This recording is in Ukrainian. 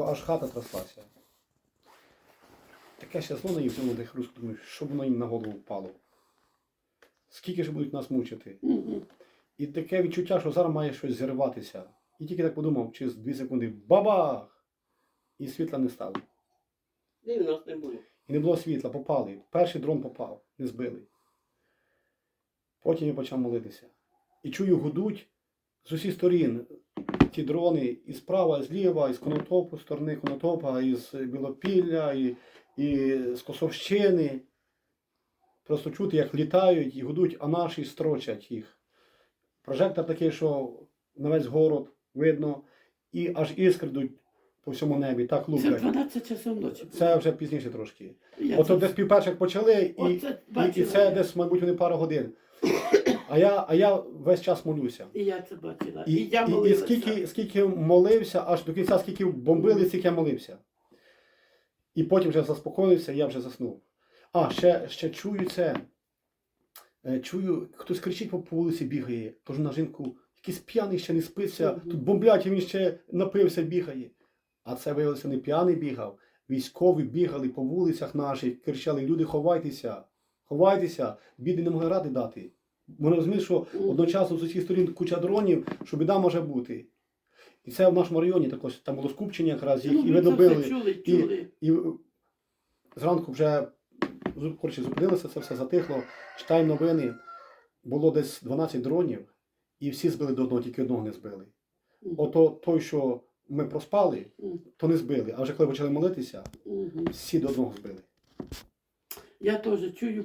що аж хата тряслася. Таке ще зло наїв цьому тих руску, думаю, що воно їм на голову впало. Скільки ж будуть нас мучити? І таке відчуття, що зараз має щось зірватися. І тільки так подумав, через дві секунди бабах! І світла не стало. І в нас не було. І не було світла, попали. Перший дрон попав, не збили. Потім я почав молитися. І чую, гудуть з усіх сторін ті дрони і справа, і зліва, і з Конотопу, з сторони Конотопа, і з Білопілля, і, і з Косовщини. Просто чути, як літають і гудуть, а наші строчать їх. Прожектор такий, що на весь город видно, і аж іскри йдуть по всьому небі, так Це луплять. 12 часов ночі. Це вже пізніше трошки. Я Ото це- десь півперших почали, і, Оце і, і бачила це я. десь, мабуть, вони пару годин. А я, а я весь час молюся. І я це бачила. І, І, я і, і скільки, скільки молився, аж до кінця, скільки бомбили, стільки я молився. І потім вже заспокоївся, я вже заснув. А, ще, ще чую це. Е, Чую, хтось кричить по вулиці, бігає. Кажу на жінку, якийсь п'яний ще не спиться, Мгм. тут бомблять, і він ще напився, бігає. А це виявилося не п'яний бігав. Військові бігали по вулицях наших, кричали: люди, ховайтеся, ховайтеся, біди не могли ради дати. Вони розуміють, що одночасно з усіх сторін куча дронів, що біда може бути. І це в нашому районі також там було скупчення якраз їх, Ну, і ми добили. чули, І, чули. і зранку вже коротше, зупинилося, це все затихло. Читаємо новини. Було десь 12 дронів, і всі збили до одного, тільки одного не збили. Ото той, що ми проспали, то не збили. А вже коли почали молитися, всі до одного збили. Я теж чую.